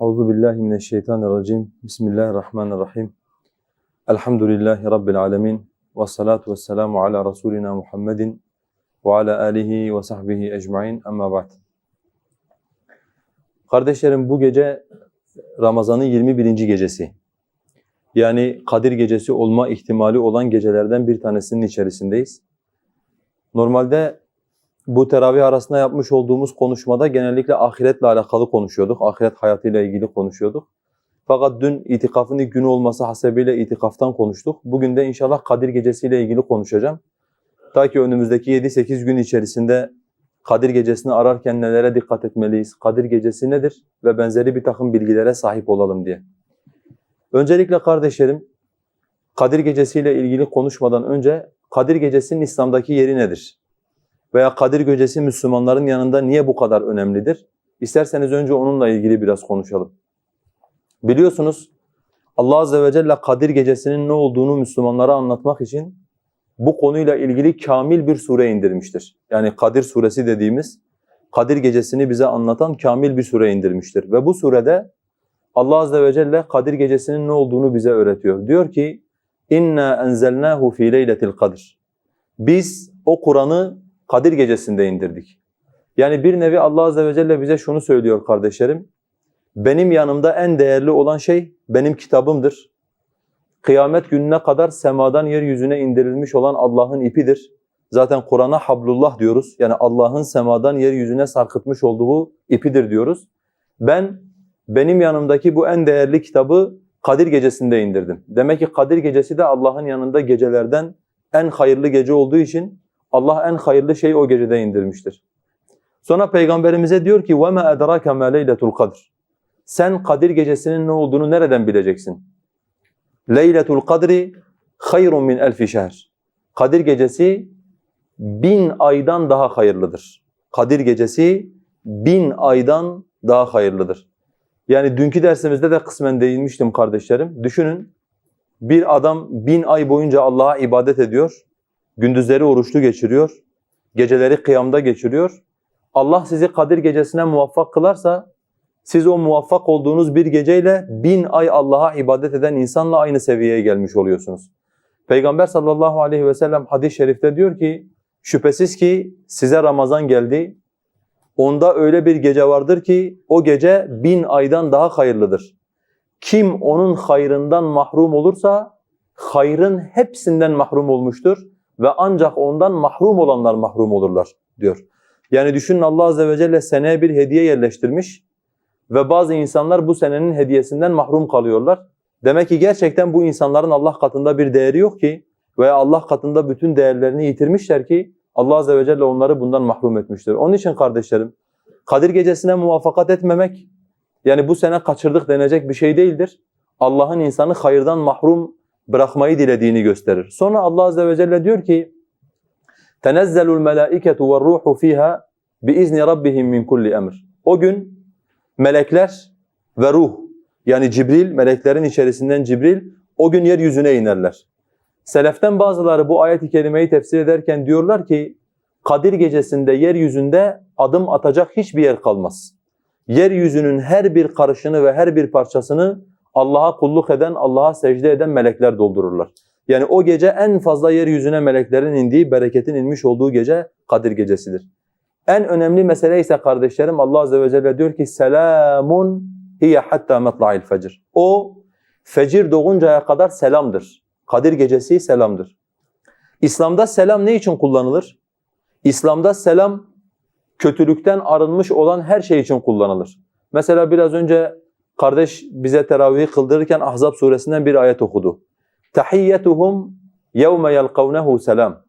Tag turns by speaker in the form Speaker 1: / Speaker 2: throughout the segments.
Speaker 1: Euzu billahi mineşşeytanirracim. Bismillahirrahmanirrahim. Elhamdülillahi rabbil alamin. Ves salatu vesselamu ala rasulina Muhammedin ve ala alihi ve sahbihi ecmaîn. Amma ba'd. Kardeşlerim bu gece Ramazan'ın 21. gecesi. Yani Kadir gecesi olma ihtimali olan gecelerden bir tanesinin içerisindeyiz. Normalde bu teravih arasında yapmış olduğumuz konuşmada genellikle ahiretle alakalı konuşuyorduk. Ahiret hayatıyla ilgili konuşuyorduk. Fakat dün itikafın ilk günü olması hasebiyle itikaftan konuştuk. Bugün de inşallah Kadir gecesiyle ilgili konuşacağım. Ta ki önümüzdeki 7-8 gün içerisinde Kadir gecesini ararken nelere dikkat etmeliyiz? Kadir gecesi nedir? Ve benzeri bir takım bilgilere sahip olalım diye. Öncelikle kardeşlerim, Kadir gecesiyle ilgili konuşmadan önce Kadir gecesinin İslam'daki yeri nedir? Veya Kadir gecesi Müslümanların yanında niye bu kadar önemlidir? İsterseniz önce onunla ilgili biraz konuşalım. Biliyorsunuz Allah Azze ve Celle Kadir gecesinin ne olduğunu Müslümanlara anlatmak için bu konuyla ilgili kamil bir sure indirmiştir. Yani Kadir suresi dediğimiz Kadir gecesini bize anlatan kamil bir sure indirmiştir. Ve bu surede Allah Azze ve Celle Kadir gecesinin ne olduğunu bize öğretiyor. Diyor ki İnna enzelnahu fi leyletil kadr. Biz o Kur'an'ı Kadir gecesinde indirdik. Yani bir nevi Allah Azze ve Celle bize şunu söylüyor kardeşlerim. Benim yanımda en değerli olan şey benim kitabımdır. Kıyamet gününe kadar semadan yeryüzüne indirilmiş olan Allah'ın ipidir. Zaten Kur'an'a hablullah diyoruz. Yani Allah'ın semadan yeryüzüne sarkıtmış olduğu ipidir diyoruz. Ben benim yanımdaki bu en değerli kitabı Kadir gecesinde indirdim. Demek ki Kadir gecesi de Allah'ın yanında gecelerden en hayırlı gece olduğu için Allah en hayırlı şeyi o gecede indirmiştir. Sonra Peygamberimize diyor ki وَمَا اَدْرَاكَ مَا لَيْلَةُ الْقَدْرِ Sen Kadir gecesinin ne olduğunu nereden bileceksin? Leyletul kadri hayrun min elfi şehr. Kadir gecesi bin aydan daha hayırlıdır. Kadir gecesi bin aydan daha hayırlıdır. Yani dünkü dersimizde de kısmen değinmiştim kardeşlerim. Düşünün bir adam bin ay boyunca Allah'a ibadet ediyor. Gündüzleri oruçlu geçiriyor. Geceleri kıyamda geçiriyor. Allah sizi Kadir gecesine muvaffak kılarsa siz o muvaffak olduğunuz bir geceyle bin ay Allah'a ibadet eden insanla aynı seviyeye gelmiş oluyorsunuz. Peygamber sallallahu aleyhi ve sellem hadis-i şerifte diyor ki şüphesiz ki size Ramazan geldi. Onda öyle bir gece vardır ki o gece bin aydan daha hayırlıdır. Kim onun hayrından mahrum olursa hayrın hepsinden mahrum olmuştur ve ancak ondan mahrum olanlar mahrum olurlar diyor. Yani düşünün Allah azze ve celle seneye bir hediye yerleştirmiş ve bazı insanlar bu senenin hediyesinden mahrum kalıyorlar. Demek ki gerçekten bu insanların Allah katında bir değeri yok ki veya Allah katında bütün değerlerini yitirmişler ki Allah azze ve celle onları bundan mahrum etmiştir. Onun için kardeşlerim Kadir gecesine muvaffakat etmemek yani bu sene kaçırdık denecek bir şey değildir. Allah'ın insanı hayırdan mahrum bırakmayı dilediğini gösterir. Sonra Allah azze ve celle diyor ki: "Tenezzelul melaiketu ve ruhu fiha bi izni rabbihim min kulli emr." O gün melekler ve ruh yani Cibril meleklerin içerisinden Cibril o gün yeryüzüne inerler. Seleften bazıları bu ayet-i kerimeyi tefsir ederken diyorlar ki Kadir gecesinde yeryüzünde adım atacak hiçbir yer kalmaz. Yeryüzünün her bir karışını ve her bir parçasını Allah'a kulluk eden, Allah'a secde eden melekler doldururlar. Yani o gece en fazla yeryüzüne meleklerin indiği, bereketin inmiş olduğu gece Kadir gecesidir. En önemli mesele ise kardeşlerim Allah azze ve celle diyor ki selamun hiye hatta matla'il fecr. O fecir doğuncaya kadar selamdır. Kadir gecesi selamdır. İslam'da selam ne için kullanılır? İslam'da selam kötülükten arınmış olan her şey için kullanılır. Mesela biraz önce kardeş bize teravih kıldırırken Ahzab suresinden bir ayet okudu. Tahiyyetuhum yevme yelkavnehu selam.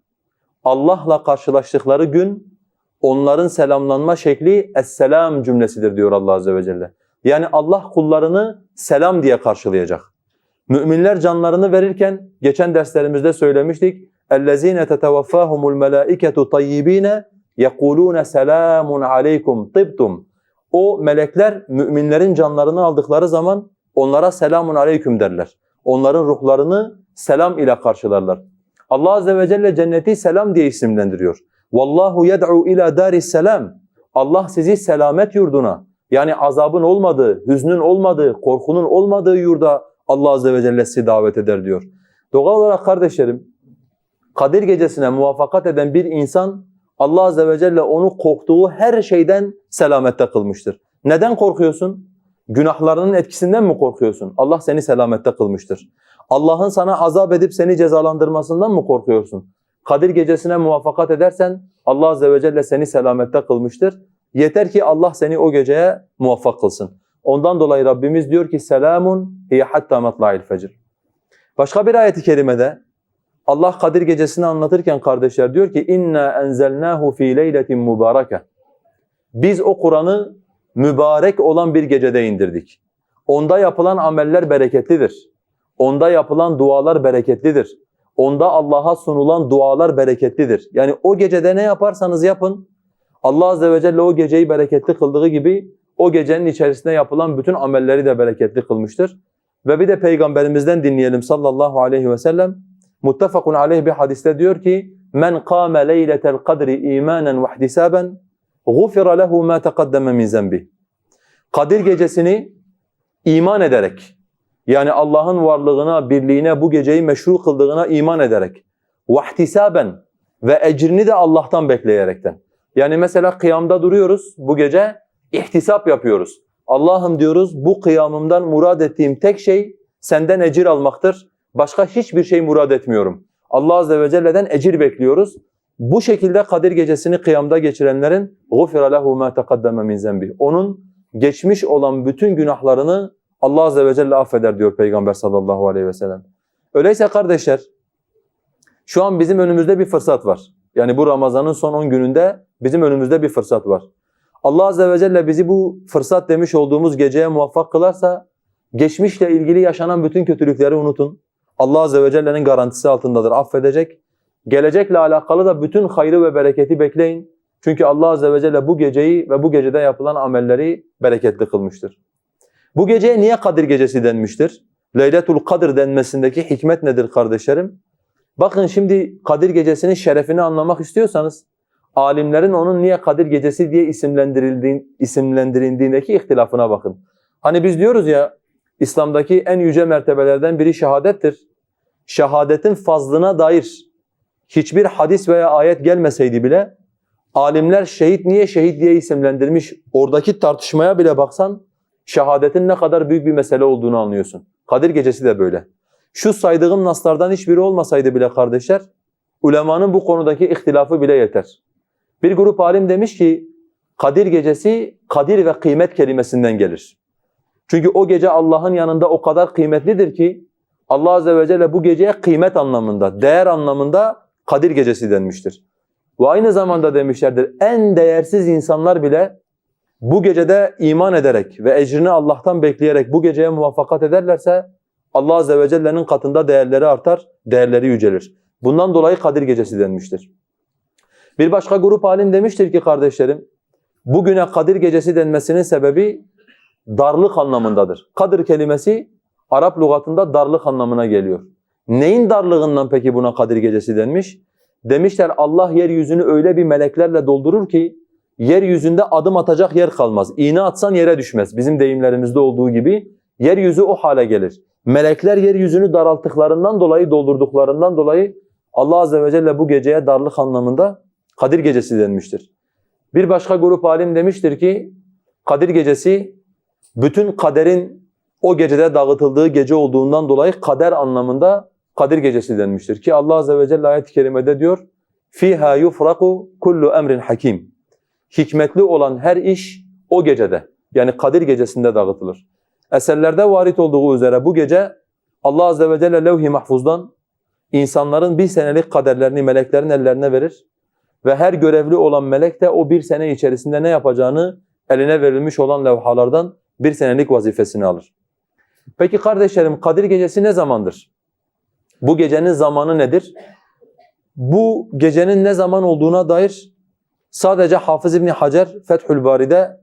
Speaker 1: Allah'la karşılaştıkları gün onların selamlanma şekli esselam cümlesidir diyor Allah azze ve celle. Yani Allah kullarını selam diye karşılayacak. Müminler canlarını verirken geçen derslerimizde söylemiştik. اَلَّذ۪ينَ تَتَوَفَّاهُمُ الْمَلَائِكَةُ طَيِّب۪ينَ يَقُولُونَ سَلَامٌ عَلَيْكُمْ طِبْتُمْ o melekler müminlerin canlarını aldıkları zaman onlara selamun aleyküm derler. Onların ruhlarını selam ile karşılarlar. Allah azze ve celle cenneti selam diye isimlendiriyor. Vallahu yed'u ila daris selam. Allah sizi selamet yurduna Yani azabın olmadığı, hüznün olmadığı, korkunun olmadığı yurda Allah Azze ve Celle sizi davet eder diyor. Doğal olarak kardeşlerim, Kadir gecesine muvaffakat eden bir insan Allah Azze ve Celle onu korktuğu her şeyden selamette kılmıştır. Neden korkuyorsun? Günahlarının etkisinden mi korkuyorsun? Allah seni selamette kılmıştır. Allah'ın sana azap edip seni cezalandırmasından mı korkuyorsun? Kadir gecesine muvaffakat edersen Allah Azze ve Celle seni selamette kılmıştır. Yeter ki Allah seni o geceye muvaffak kılsın. Ondan dolayı Rabbimiz diyor ki selamun hiye hatta matla'il fecr. Başka bir ayeti kerimede Allah Kadir gecesini anlatırken kardeşler diyor ki inna enzelnahu fi leyletin mubareke. Biz o Kur'an'ı mübarek olan bir gecede indirdik. Onda yapılan ameller bereketlidir. Onda yapılan dualar bereketlidir. Onda Allah'a sunulan dualar bereketlidir. Yani o gecede ne yaparsanız yapın, Allah Azze ve Celle o geceyi bereketli kıldığı gibi o gecenin içerisinde yapılan bütün amelleri de bereketli kılmıştır. Ve bir de Peygamberimizden dinleyelim sallallahu aleyhi ve sellem. Muttefakun aleyh bir hadiste diyor ki Men kâme leyletel kadri imanen ve ihtisaben gufira lehu ma taqaddeme min zenbi. Kadir gecesini iman ederek yani Allah'ın varlığına, birliğine, bu geceyi meşru kıldığına iman ederek vahtisaben ve ecrini de Allah'tan bekleyerekten. Yani mesela kıyamda duruyoruz bu gece, ihtisap yapıyoruz. Allah'ım diyoruz bu kıyamımdan murad ettiğim tek şey senden ecir almaktır. Başka hiçbir şey murad etmiyorum. Allah Azze ve Celle'den ecir bekliyoruz. Bu şekilde Kadir gecesini kıyamda geçirenlerin غُفِرَ لَهُ مَا تَقَدَّمَ مِنْ ذَنْبِهِ Onun geçmiş olan bütün günahlarını Allah Azze ve Celle affeder diyor Peygamber sallallahu aleyhi ve sellem. Öyleyse kardeşler, şu an bizim önümüzde bir fırsat var. Yani bu Ramazan'ın son 10 gününde bizim önümüzde bir fırsat var. Allah Azze ve Celle bizi bu fırsat demiş olduğumuz geceye muvaffak kılarsa, geçmişle ilgili yaşanan bütün kötülükleri unutun. Allah Azze ve Celle'nin garantisi altındadır, affedecek. Gelecekle alakalı da bütün hayrı ve bereketi bekleyin. Çünkü Allah Azze ve Celle bu geceyi ve bu gecede yapılan amelleri bereketli kılmıştır. Bu geceye niye Kadir Gecesi denmiştir? Leyletul Kadir denmesindeki hikmet nedir kardeşlerim? Bakın şimdi Kadir Gecesi'nin şerefini anlamak istiyorsanız, alimlerin onun niye Kadir Gecesi diye isimlendirildiğin, isimlendirildiğindeki ihtilafına bakın. Hani biz diyoruz ya, İslam'daki en yüce mertebelerden biri şehadettir. Şehadetin fazlına dair hiçbir hadis veya ayet gelmeseydi bile, alimler şehit niye şehit diye isimlendirmiş, oradaki tartışmaya bile baksan, şehadetin ne kadar büyük bir mesele olduğunu anlıyorsun. Kadir gecesi de böyle. Şu saydığım naslardan hiçbiri olmasaydı bile kardeşler, ulemanın bu konudaki ihtilafı bile yeter. Bir grup alim demiş ki, Kadir gecesi, kadir ve kıymet kelimesinden gelir. Çünkü o gece Allah'ın yanında o kadar kıymetlidir ki, Allah Azze ve Celle bu geceye kıymet anlamında, değer anlamında Kadir gecesi denmiştir. Ve aynı zamanda demişlerdir, en değersiz insanlar bile bu gecede iman ederek ve ecrini Allah'tan bekleyerek bu geceye muvaffakat ederlerse Allah Azze ve Celle'nin katında değerleri artar, değerleri yücelir. Bundan dolayı Kadir Gecesi denmiştir. Bir başka grup alim demiştir ki kardeşlerim, bugüne Kadir Gecesi denmesinin sebebi darlık anlamındadır. Kadir kelimesi Arap lügatında darlık anlamına geliyor. Neyin darlığından peki buna Kadir Gecesi denmiş? Demişler Allah yeryüzünü öyle bir meleklerle doldurur ki yeryüzünde adım atacak yer kalmaz. İğne atsan yere düşmez. Bizim deyimlerimizde olduğu gibi yeryüzü o hale gelir. Melekler yeryüzünü daralttıklarından dolayı, doldurduklarından dolayı Allah Azze ve Celle bu geceye darlık anlamında Kadir Gecesi denmiştir. Bir başka grup alim demiştir ki Kadir Gecesi bütün kaderin o gecede dağıtıldığı gece olduğundan dolayı kader anlamında Kadir Gecesi denmiştir. Ki Allah Azze ve Celle ayet-i kerimede diyor fiha yufraku kullu emrin hakim. Hikmetli olan her iş o gecede yani Kadir gecesinde dağıtılır. Eserlerde varit olduğu üzere bu gece Allah azze ve celle levh-i mahfuzdan insanların bir senelik kaderlerini meleklerin ellerine verir ve her görevli olan melek de o bir sene içerisinde ne yapacağını eline verilmiş olan levhalardan bir senelik vazifesini alır. Peki kardeşlerim Kadir Gecesi ne zamandır? Bu gecenin zamanı nedir? Bu gecenin ne zaman olduğuna dair sadece Hafız İbni Hacer Fethül Bari'de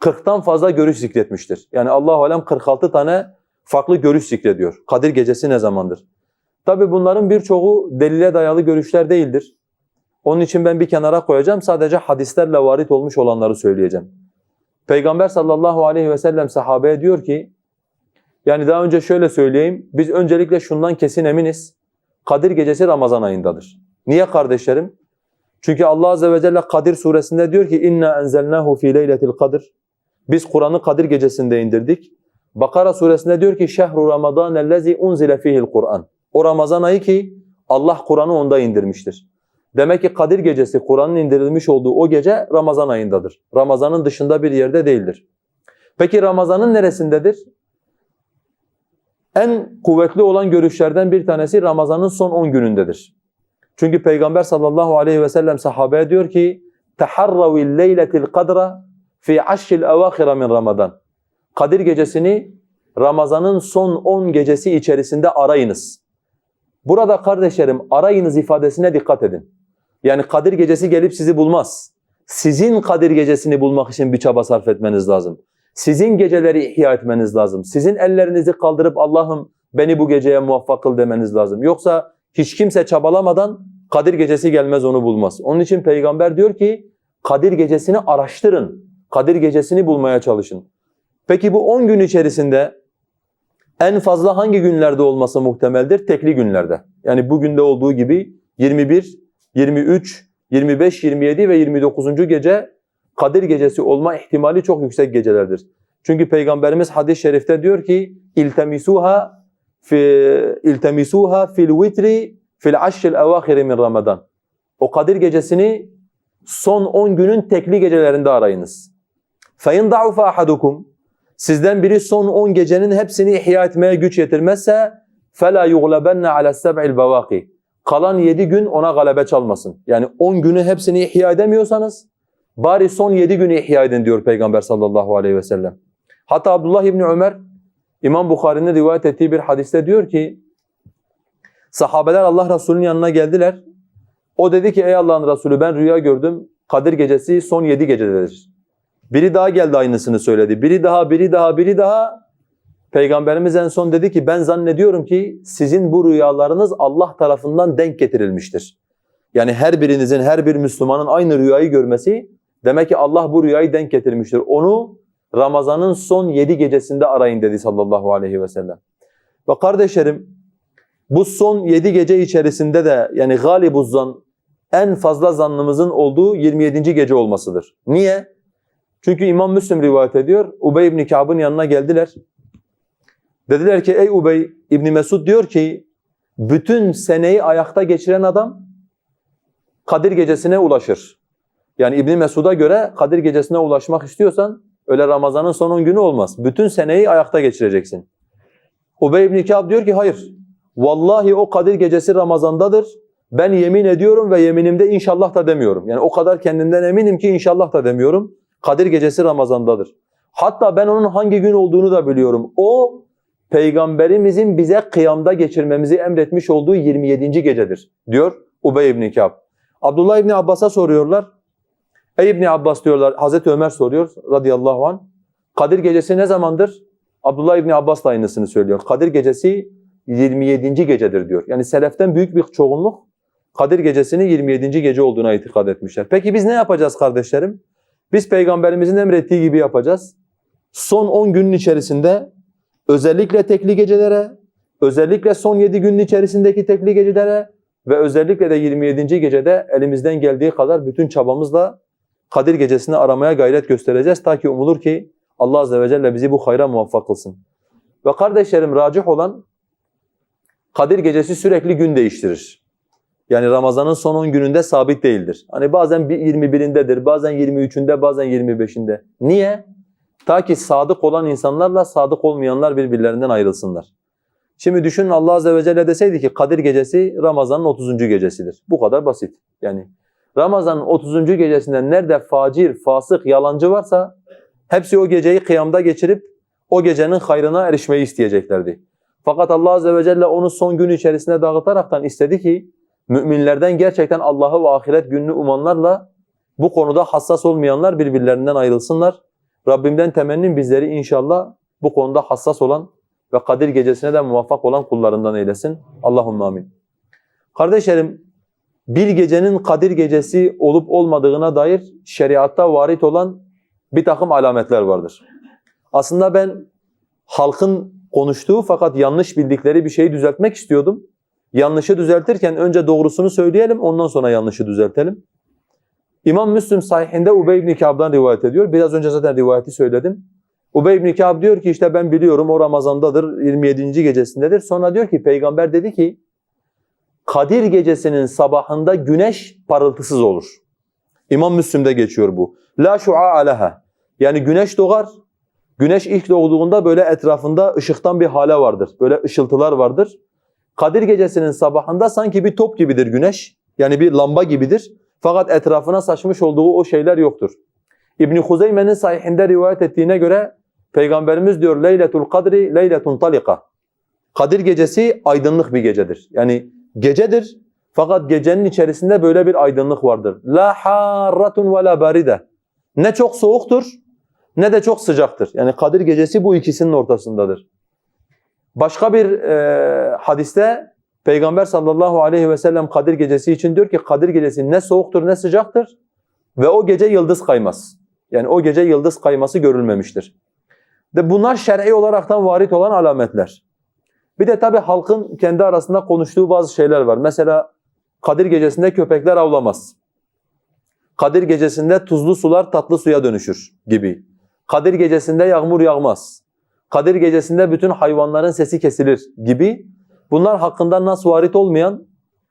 Speaker 1: 40'tan fazla görüş zikretmiştir. Yani Allahu alem 46 tane farklı görüş zikrediyor. Kadir gecesi ne zamandır? Tabi bunların birçoğu delile dayalı görüşler değildir. Onun için ben bir kenara koyacağım. Sadece hadislerle varit olmuş olanları söyleyeceğim. Peygamber sallallahu aleyhi ve sellem sahabeye diyor ki, yani daha önce şöyle söyleyeyim, biz öncelikle şundan kesin eminiz, Kadir gecesi Ramazan ayındadır. Niye kardeşlerim? Çünkü Allah azze ve celle Kadir suresinde diyor ki inna enzelnahu fi leyletil kadr. Biz Kur'an'ı Kadir gecesinde indirdik. Bakara suresinde diyor ki şehru ramadan ellezî unzile fihil Kur'an. O Ramazan ayı ki Allah Kur'an'ı onda indirmiştir. Demek ki Kadir gecesi Kur'an'ın indirilmiş olduğu o gece Ramazan ayındadır. Ramazan'ın dışında bir yerde değildir. Peki Ramazan'ın neresindedir? En kuvvetli olan görüşlerden bir tanesi Ramazan'ın son 10 günündedir. Çünkü Peygamber sallallahu aleyhi ve sellem sahabeye diyor ki تَحَرَّوِ اللَّيْلَةِ الْقَدْرَ فِي عَشِّ الْاَوَاخِرَ min Ramadan. Kadir gecesini Ramazan'ın son 10 gecesi içerisinde arayınız. Burada kardeşlerim arayınız ifadesine dikkat edin. Yani Kadir gecesi gelip sizi bulmaz. Sizin Kadir gecesini bulmak için bir çaba sarf etmeniz lazım. Sizin geceleri ihya etmeniz lazım. Sizin ellerinizi kaldırıp Allah'ım beni bu geceye muvaffak kıl demeniz lazım. Yoksa hiç kimse çabalamadan Kadir gecesi gelmez onu bulmaz. Onun için peygamber diyor ki Kadir gecesini araştırın. Kadir gecesini bulmaya çalışın. Peki bu 10 gün içerisinde en fazla hangi günlerde olması muhtemeldir? Tekli günlerde. Yani bugün de olduğu gibi 21, 23, 25, 27 ve 29. gece Kadir gecesi olma ihtimali çok yüksek gecelerdir. Çünkü Peygamberimiz hadis-i şerifte diyor ki iltemisuha fi iltemisuha fil vitri fil ashil avahiri min Ramazan. O Kadir gecesini son 10 günün tekli gecelerinde arayınız. Fein da'ufa ahadukum sizden biri son 10 gecenin hepsini ihya etmeye güç yetirmezse fela yughlabanna ala seb'il bawaqi. Kalan 7 gün ona galebe çalmasın. Yani 10 günü hepsini ihya edemiyorsanız bari son 7 günü ihya edin diyor Peygamber sallallahu aleyhi ve sellem. Hatta Abdullah İbni Ömer İmam Bukhari'nin rivayet ettiği bir hadiste diyor ki sahabeler Allah Resulü'nün yanına geldiler. O dedi ki ey Allah'ın Resulü ben rüya gördüm. Kadir gecesi son 7 gecededir. Biri daha geldi aynısını söyledi. Biri daha, biri daha, biri daha. Peygamberimiz en son dedi ki ben zannediyorum ki sizin bu rüyalarınız Allah tarafından denk getirilmiştir. Yani her birinizin, her bir Müslümanın aynı rüyayı görmesi demek ki Allah bu rüyayı denk getirmiştir. Onu Ramazan'ın son yedi gecesinde arayın dedi sallallahu aleyhi ve sellem. Ve kardeşlerim bu son yedi gece içerisinde de yani galibuz zan en fazla zannımızın olduğu 27. gece olmasıdır. Niye? Çünkü İmam Müslim rivayet ediyor. Ubey ibn Ka'b'ın yanına geldiler. Dediler ki ey Ubey İbn Mesud diyor ki bütün seneyi ayakta geçiren adam Kadir gecesine ulaşır. Yani İbn Mesud'a göre Kadir gecesine ulaşmak istiyorsan öyle Ramazan'ın son 10 günü olmaz. Bütün seneyi ayakta geçireceksin. Ubey ibn Ka'b diyor ki hayır. Vallahi o Kadir gecesi Ramazan'dadır. Ben yemin ediyorum ve yeminimde inşallah da demiyorum. Yani o kadar kendimden eminim ki inşallah da demiyorum. Kadir gecesi Ramazan'dadır. Hatta ben onun hangi gün olduğunu da biliyorum. O peygamberimizin bize kıyamda geçirmemizi emretmiş olduğu 27. gecedir diyor Ubey ibn Ka'b. Abdullah ibn Abbas'a soruyorlar. Ey ibn Abbas diyorlar. Hazreti Ömer soruyor radıyallahu an. Kadir gecesi ne zamandır? Abdullah ibn Abbas da aynısını söylüyor. Kadir gecesi 27. gecedir diyor. Yani seleften büyük bir çoğunluk Kadir gecesinin 27. gece olduğuna itikad etmişler. Peki biz ne yapacağız kardeşlerim? Biz peygamberimizin emrettiği gibi yapacağız. Son 10 günün içerisinde özellikle tekli gecelere, özellikle son 7 günün içerisindeki tekli gecelere ve özellikle de 27. gecede elimizden geldiği kadar bütün çabamızla Kadir gecesini aramaya gayret göstereceğiz. Ta ki umulur ki Allah Azze ve Celle bizi bu hayra muvaffak kılsın. Ve kardeşlerim racih olan Kadir gecesi sürekli gün değiştirir. Yani Ramazan'ın son 10 gününde sabit değildir. Hani bazen 21'indedir, bazen 23'ünde, bazen 25'inde. Niye? Ta ki sadık olan insanlarla sadık olmayanlar birbirlerinden ayrılsınlar. Şimdi düşünün Allah Azze ve Celle deseydi ki Kadir gecesi Ramazan'ın 30. gecesidir. Bu kadar basit. Yani Ramazan'ın 30. gecesinden nerede facir, fasık, yalancı varsa hepsi o geceyi kıyamda geçirip o gecenin hayrına erişmeyi isteyeceklerdi. Fakat Allah Azze ve Celle onu son gün içerisinde dağıtaraktan istedi ki müminlerden gerçekten Allah'ı ve ahiret gününü umanlarla bu konuda hassas olmayanlar birbirlerinden ayrılsınlar. Rabbimden temennim bizleri inşallah bu konuda hassas olan ve Kadir gecesine de muvaffak olan kullarından eylesin. Allahümme amin. Kardeşlerim, bir gecenin Kadir gecesi olup olmadığına dair şeriatta varit olan bir takım alametler vardır. Aslında ben halkın konuştuğu fakat yanlış bildikleri bir şeyi düzeltmek istiyordum. Yanlışı düzeltirken önce doğrusunu söyleyelim, ondan sonra yanlışı düzeltelim. İmam Müslim sahihinde Ubey ibn Ka'b'dan rivayet ediyor. Biraz önce zaten rivayeti söyledim. Ubey ibn Ka'b diyor ki işte ben biliyorum o Ramazan'dadır, 27. gecesindedir. Sonra diyor ki peygamber dedi ki Kadir gecesinin sabahında güneş parıltısız olur. İmam Müslim'de geçiyor bu. La şu'a aleha. Yani güneş doğar. Güneş ilk doğduğunda böyle etrafında ışıktan bir hale vardır. Böyle ışıltılar vardır. Kadir gecesinin sabahında sanki bir top gibidir güneş. Yani bir lamba gibidir. Fakat etrafına saçmış olduğu o şeyler yoktur. İbn Huzeyme'nin sahihinde rivayet ettiğine göre Peygamberimiz diyor Leyletul Kadri Leyletun Talika. Kadir gecesi aydınlık bir gecedir. Yani gecedir fakat gecenin içerisinde böyle bir aydınlık vardır. La harratun ve la baride. Ne çok soğuktur ne de çok sıcaktır. Yani Kadir gecesi bu ikisinin ortasındadır. Başka bir e, hadiste Peygamber sallallahu aleyhi ve sellem Kadir gecesi için diyor ki Kadir gecesi ne soğuktur ne sıcaktır ve o gece yıldız kaymaz. Yani o gece yıldız kayması görülmemiştir. De bunlar şer'i olaraktan varit olan alametler. Bir de tabi halkın kendi arasında konuştuğu bazı şeyler var. Mesela Kadir gecesinde köpekler avlamaz. Kadir gecesinde tuzlu sular tatlı suya dönüşür gibi. Kadir gecesinde yağmur yağmaz. Kadir gecesinde bütün hayvanların sesi kesilir gibi. Bunlar hakkında nas varit olmayan,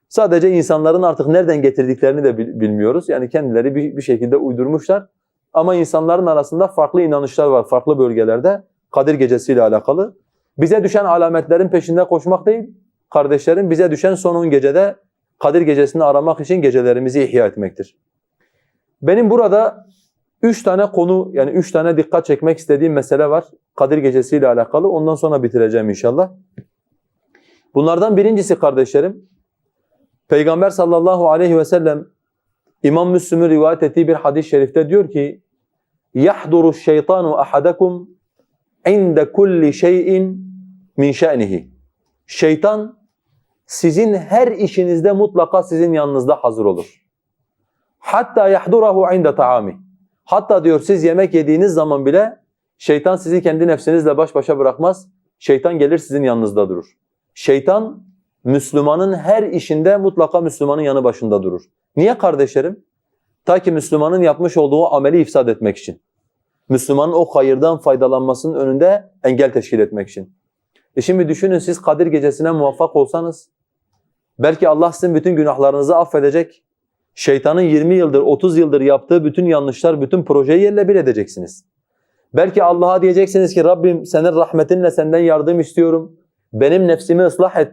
Speaker 1: sadece insanların artık nereden getirdiklerini de bilmiyoruz. Yani kendileri bir, bir şekilde uydurmuşlar. Ama insanların arasında farklı inanışlar var farklı bölgelerde Kadir gecesiyle alakalı. Bize düşen alametlerin peşinde koşmak değil, kardeşlerim bize düşen son 10 gecede Kadir gecesini aramak için gecelerimizi ihya etmektir. Benim burada üç tane konu yani üç tane dikkat çekmek istediğim mesele var Kadir gecesiyle alakalı. Ondan sonra bitireceğim inşallah. Bunlardan birincisi kardeşlerim, Peygamber sallallahu aleyhi ve sellem İmam Müslim'in rivayet ettiği bir hadis-i şerifte diyor ki يَحْضُرُ الشَّيْطَانُ أَحَدَكُمْ عِنْدَ كُلِّ شَيْءٍ min şe'nihi. Şeytan sizin her işinizde mutlaka sizin yanınızda hazır olur. Hatta yahdurahu inde taami. Hatta diyor siz yemek yediğiniz zaman bile şeytan sizi kendi nefsinizle baş başa bırakmaz. Şeytan gelir sizin yanınızda durur. Şeytan Müslümanın her işinde mutlaka Müslümanın yanı başında durur. Niye kardeşlerim? Ta ki Müslümanın yapmış olduğu ameli ifsad etmek için. Müslümanın o hayırdan faydalanmasının önünde engel teşkil etmek için. E şimdi düşünün siz Kadir gecesine muvaffak olsanız, belki Allah sizin bütün günahlarınızı affedecek, şeytanın 20 yıldır, 30 yıldır yaptığı bütün yanlışlar, bütün projeyi yerle bir edeceksiniz. Belki Allah'a diyeceksiniz ki Rabbim senin rahmetinle senden yardım istiyorum, benim nefsimi ıslah et.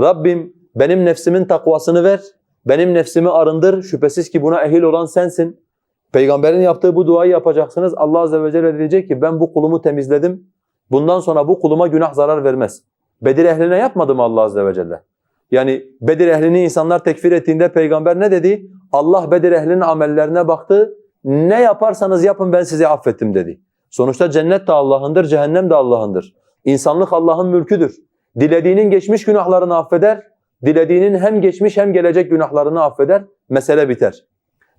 Speaker 1: Rabbim benim nefsimin takvasını ver, benim nefsimi arındır, şüphesiz ki buna ehil olan sensin. Peygamberin yaptığı bu duayı yapacaksınız. Allah Azze ve Celle diyecek ki ben bu kulumu temizledim. Bundan sonra bu kuluma günah zarar vermez. Bedir ehline yapmadı mı Allah Azze ve Celle? Yani Bedir ehlini insanlar tekfir ettiğinde peygamber ne dedi? Allah Bedir ehlinin amellerine baktı. Ne yaparsanız yapın ben sizi affettim dedi. Sonuçta cennet de Allah'ındır, cehennem de Allah'ındır. İnsanlık Allah'ın mülküdür. Dilediğinin geçmiş günahlarını affeder, dilediğinin hem geçmiş hem gelecek günahlarını affeder. Mesele biter.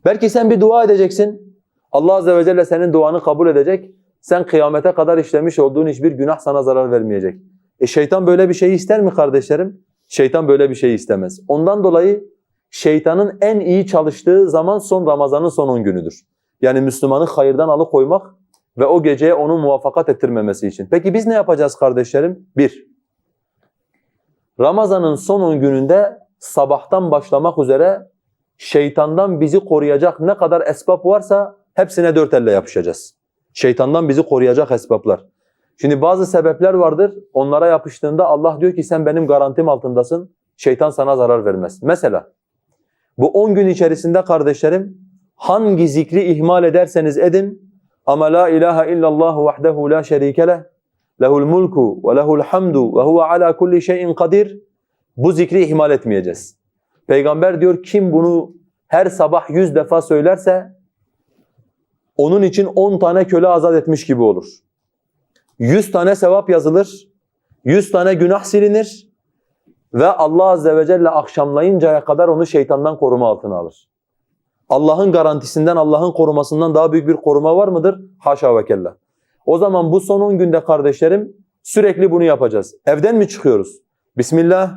Speaker 1: Belki sen bir dua edeceksin. Allah Azze ve Celle senin duanı kabul edecek. Sen kıyamete kadar işlemiş olduğun hiçbir günah sana zarar vermeyecek. E şeytan böyle bir şey ister mi kardeşlerim? Şeytan böyle bir şey istemez. Ondan dolayı şeytanın en iyi çalıştığı zaman son Ramazan'ın son 10 günüdür. Yani Müslümanı hayırdan alıkoymak ve o geceye onu muvaffakat ettirmemesi için. Peki biz ne yapacağız kardeşlerim? Bir, Ramazan'ın son 10 gününde sabahtan başlamak üzere şeytandan bizi koruyacak ne kadar esbab varsa hepsine dört elle yapışacağız. Şeytandan bizi koruyacak esbablar. Şimdi bazı sebepler vardır. Onlara yapıştığında Allah diyor ki sen benim garantim altındasın. Şeytan sana zarar vermez. Mesela bu 10 gün içerisinde kardeşlerim hangi zikri ihmal ederseniz edin ama la ilahe illallah vahdehu la şerike leh lehul mulku ve lehul hamdu ve huve ala kulli şeyin kadir bu zikri ihmal etmeyeceğiz. Peygamber diyor kim bunu her sabah yüz defa söylerse onun için 10 tane köle azat etmiş gibi olur. 100 tane sevap yazılır, 100 tane günah silinir ve Allah Azze ve Celle akşamlayıncaya kadar onu şeytandan koruma altına alır. Allah'ın garantisinden, Allah'ın korumasından daha büyük bir koruma var mıdır? Haşa ve kella. O zaman bu son 10 günde kardeşlerim sürekli bunu yapacağız. Evden mi çıkıyoruz? Bismillah,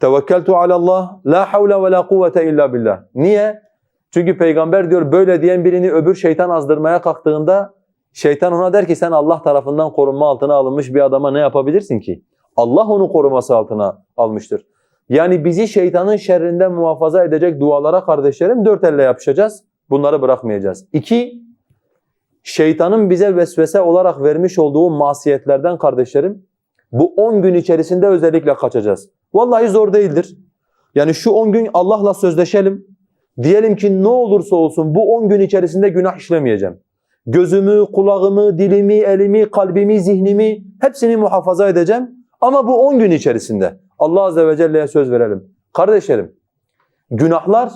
Speaker 1: tevekkeltu alallah, la havle ve la kuvvete illa billah. Niye? Çünkü peygamber diyor böyle diyen birini öbür şeytan azdırmaya kalktığında şeytan ona der ki sen Allah tarafından korunma altına alınmış bir adama ne yapabilirsin ki? Allah onu koruması altına almıştır. Yani bizi şeytanın şerrinden muhafaza edecek dualara kardeşlerim dört elle yapışacağız. Bunları bırakmayacağız. İki, şeytanın bize vesvese olarak vermiş olduğu masiyetlerden kardeşlerim bu 10 gün içerisinde özellikle kaçacağız. Vallahi zor değildir. Yani şu 10 gün Allah'la sözleşelim. Diyelim ki ne olursa olsun bu 10 gün içerisinde günah işlemeyeceğim. Gözümü, kulağımı, dilimi, elimi, kalbimi, zihnimi hepsini muhafaza edeceğim. Ama bu 10 gün içerisinde Allah Azze ve Celle'ye söz verelim. Kardeşlerim, günahlar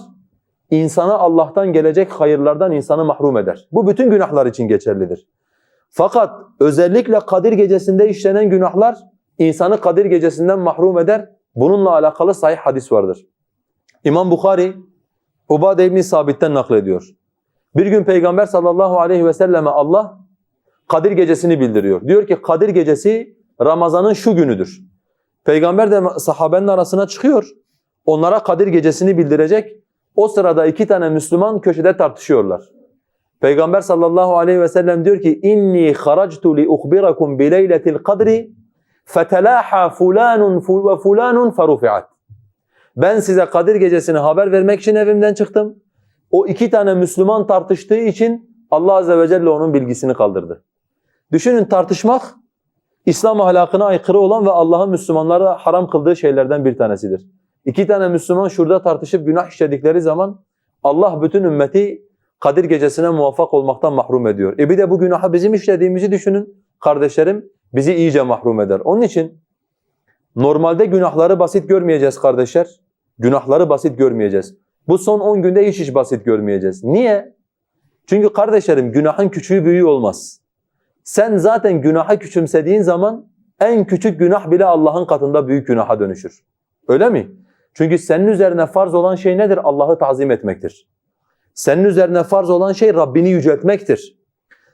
Speaker 1: insana Allah'tan gelecek hayırlardan insanı mahrum eder. Bu bütün günahlar için geçerlidir. Fakat özellikle Kadir gecesinde işlenen günahlar insanı Kadir gecesinden mahrum eder. Bununla alakalı sahih hadis vardır. İmam Bukhari Ubade İbni Sabit'ten naklediyor. Bir gün Peygamber sallallahu aleyhi ve selleme Allah Kadir gecesini bildiriyor. Diyor ki Kadir gecesi Ramazan'ın şu günüdür. Peygamber de sahabenin arasına çıkıyor. Onlara Kadir gecesini bildirecek. O sırada iki tane Müslüman köşede tartışıyorlar. Peygamber sallallahu aleyhi ve sellem diyor ki inni haractu li ukhbirakum bi leyletil kadri fetelaha fulanun ve fulanun ferufiat. Ben size Kadir gecesini haber vermek için evimden çıktım. O iki tane Müslüman tartıştığı için Allah azze ve celle onun bilgisini kaldırdı. Düşünün tartışmak İslam ahlakına aykırı olan ve Allah'ın Müslümanlara haram kıldığı şeylerden bir tanesidir. İki tane Müslüman şurada tartışıp günah işledikleri zaman Allah bütün ümmeti Kadir gecesine muvaffak olmaktan mahrum ediyor. E bir de bu günahı bizim işlediğimizi düşünün kardeşlerim. Bizi iyice mahrum eder. Onun için normalde günahları basit görmeyeceğiz kardeşler. Günahları basit görmeyeceğiz. Bu son 10 günde hiç hiç basit görmeyeceğiz. Niye? Çünkü kardeşlerim günahın küçüğü büyüğü olmaz. Sen zaten günaha küçümsediğin zaman en küçük günah bile Allah'ın katında büyük günaha dönüşür. Öyle mi? Çünkü senin üzerine farz olan şey nedir? Allah'ı tazim etmektir. Senin üzerine farz olan şey Rabbini yüceltmektir.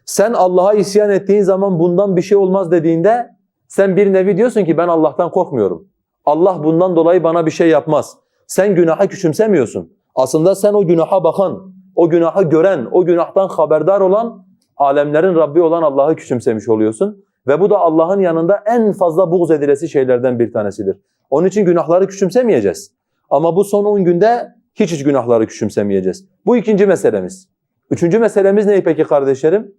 Speaker 1: Sen Allah'a isyan ettiğin zaman bundan bir şey olmaz dediğinde sen bir nevi diyorsun ki ben Allah'tan korkmuyorum. Allah bundan dolayı bana bir şey yapmaz. Sen günaha küçümsemiyorsun. Aslında sen o günaha bakan, o günahı gören, o günahtan haberdar olan alemlerin Rabbi olan Allah'ı küçümsemiş oluyorsun. Ve bu da Allah'ın yanında en fazla buğz edilesi şeylerden bir tanesidir. Onun için günahları küçümsemeyeceğiz. Ama bu son 10 günde hiç hiç günahları küçümsemeyeceğiz. Bu ikinci meselemiz. Üçüncü meselemiz ne peki kardeşlerim?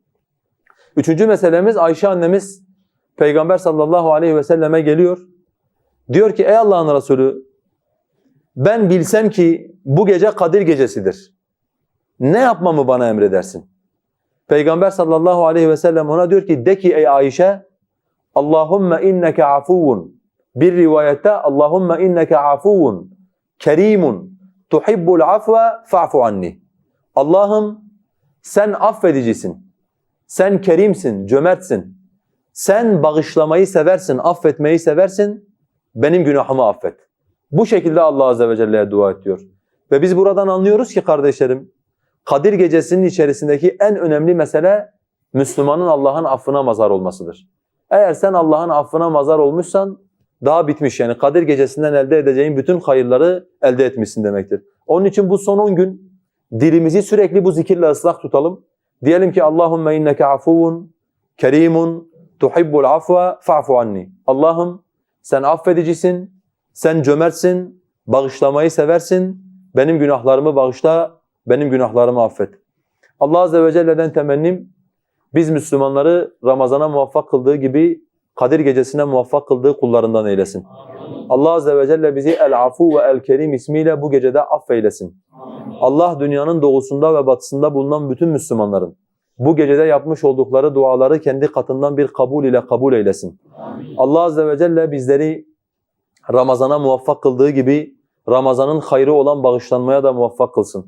Speaker 1: Üçüncü meselemiz Ayşe annemiz Peygamber sallallahu aleyhi ve selleme geliyor. Diyor ki ey Allah'ın Resulü ben bilsem ki bu gece Kadir gecesidir. Ne yapmamı bana emredersin? Peygamber sallallahu aleyhi ve sellem ona diyor ki de ki ey Ayşe Allahümme inneke afuvun bir rivayette Allahümme inneke afuvun kerimun tuhibbul afve fa'fu anni. Allah'ım sen affedicisin. Sen kerimsin, cömertsin. Sen bağışlamayı seversin, affetmeyi seversin. Benim günahımı affet. Bu şekilde Allah azze ve celle'ye dua et diyor. Ve biz buradan anlıyoruz ki kardeşlerim Kadir gecesinin içerisindeki en önemli mesele Müslümanın Allah'ın affına mazar olmasıdır. Eğer sen Allah'ın affına mazar olmuşsan daha bitmiş yani Kadir gecesinden elde edeceğin bütün hayırları elde etmişsin demektir. Onun için bu son 10 gün dilimizi sürekli bu zikirle ıslah tutalım. Diyelim ki Allahümme inneke afuvun, kerimun, tuhibbul afva fa'fu anni. Allah'ım sen affedicisin, sen cömertsin, bağışlamayı seversin, benim günahlarımı bağışla, benim günahlarımı affet. Allah Azze ve Celle'den temennim biz Müslümanları Ramazan'a muvaffak kıldığı gibi Kadir gecesine muvaffak kıldığı kullarından eylesin. Allah Azze ve Celle bizi El-Afu ve El-Kerim ismiyle bu gecede affeylesin. Allah dünyanın doğusunda ve batısında bulunan bütün Müslümanların bu gecede yapmış oldukları duaları kendi katından bir kabul ile kabul eylesin. Allah Azze ve Celle bizleri Ramazan'a muvaffak kıldığı gibi Ramazan'ın hayrı olan bağışlanmaya da muvaffak kılsın.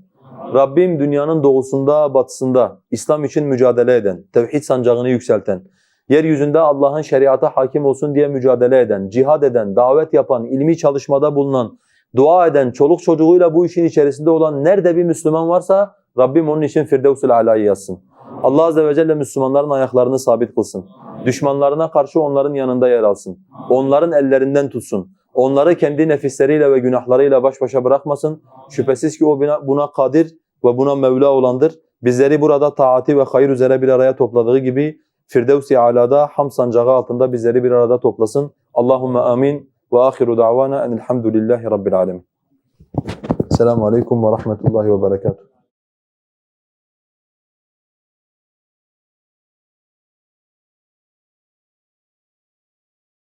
Speaker 1: Rabbim dünyanın doğusunda, batısında İslam için mücadele eden, tevhid sancağını yükselten, yeryüzünde Allah'ın şeriata hakim olsun diye mücadele eden, cihad eden, davet yapan, ilmi çalışmada bulunan, dua eden, çoluk çocuğuyla bu işin içerisinde olan nerede bir Müslüman varsa Rabbim onun için Firdevs-ül Ala'yı yazsın. Allah Azze ve Celle Müslümanların ayaklarını sabit kılsın. Düşmanlarına karşı onların yanında yer alsın. Onların ellerinden tutsun. Onları kendi nefisleriyle ve günahlarıyla baş başa bırakmasın. Şüphesiz ki o buna, kadir ve buna Mevla olandır. Bizleri burada taati ve hayır üzere bir araya topladığı gibi Firdevs-i Ala'da ham sancağı altında bizleri bir arada toplasın. Allahumme amin ve ahiru da'vana enelhamdülillahi rabbil alemin. Selamun aleyküm ve rahmetullahi ve berekatuhu.